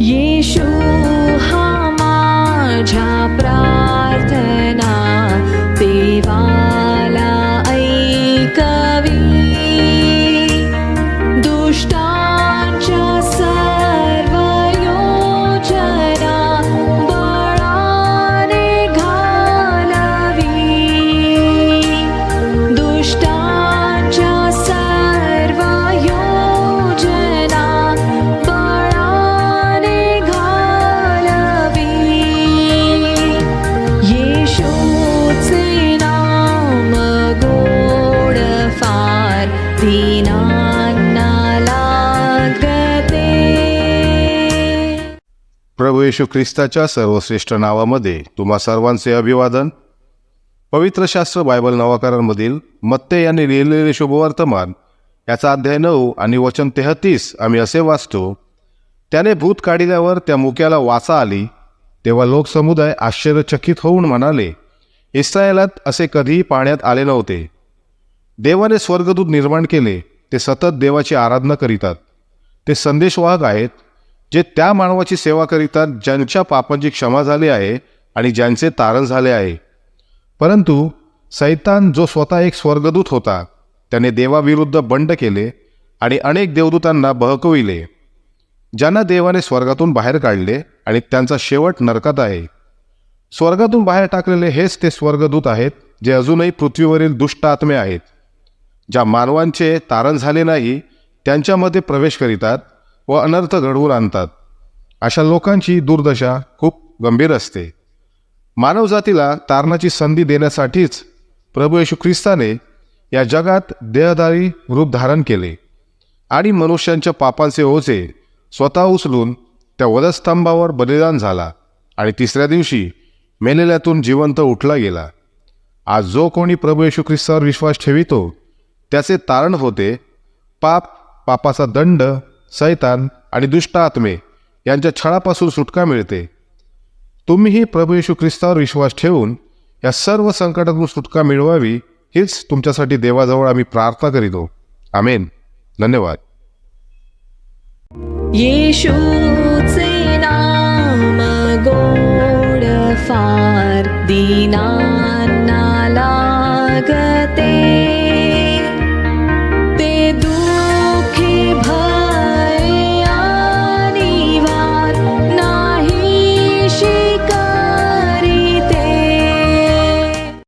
येशू हा माझ्या प्रार्थना प्रभू येशू ख्रिस्ताच्या सर्वश्रेष्ठ नावामध्ये तुम्हा सर्वांचे अभिवादन. पवित्र शास्त्र बायबल नवाकारांमधील मत्ते यांनी लिहिलेले शुभवर्तमान याचा अध्याय नऊ आणि वचन तेहतीस आम्ही असे वाचतो त्याने भूत काढिल्यावर त्या मुक्याला वाचा आली तेव्हा लोकसमुदाय आश्चर्यचकित होऊन म्हणाले इस्रायलात असे कधीही पाण्यात आले नव्हते. देवाने स्वर्गदूत निर्माण केले ते सतत देवाची आराधना करीतात. ते संदेशवाहक आहेत जे त्या मानवाची सेवा करीतात ज्यांच्या पापांची क्षमा झाली आहे आणि ज्यांचे तारण झाले आहे. परंतु सैतान जो स्वतः एक स्वर्गदूत होता त्याने देवाविरुद्ध बंड केले आणि अनेक देवदूतांना बहकविले ज्यांना देवाने स्वर्गातून बाहेर काढले आणि त्यांचा शेवट नरकात आहे. स्वर्गातून बाहेर टाकलेले हेच ते स्वर्गदूत आहेत जे अजूनही पृथ्वीवरील दुष्ट आत्मे आहेत ज्या मानवांचे तारण झाले नाही त्यांच्यामध्ये प्रवेश करीतात व अनर्थ घडवून आणतात. अशा लोकांची दुर्दशा खूप गंभीर असते. मानवजातीला तारणाची संधी देण्यासाठीच प्रभू येशू ख्रिस्ताने या जगात देहदारी रूप धारण केले आणि मनुष्यांच्या पापांचे ओझे स्वतः उचलून त्या वधस्तंभावर बलिदान झाला आणि तिसऱ्या दिवशी मेलेल्यातून जिवंत उठला गेला. आज जो कोणी प्रभू येशू ख्रिस्तावर विश्वास ठेवितो त्याचे तारण होते पाप पापाचा दंड सैतान आणि दुष्ट आत्मे यांच्या छळापासून सुटका मिळते. तुम्हीही प्रभू येशू ख्रिस्तावर विश्वास ठेवून या सर्व संकटातून सुटका मिळवावी हीच तुमच्यासाठी देवाजवळ आम्ही प्रार्थना करीतो. आमेन. धन्यवाद. येशूचे नाम गोड फार दीना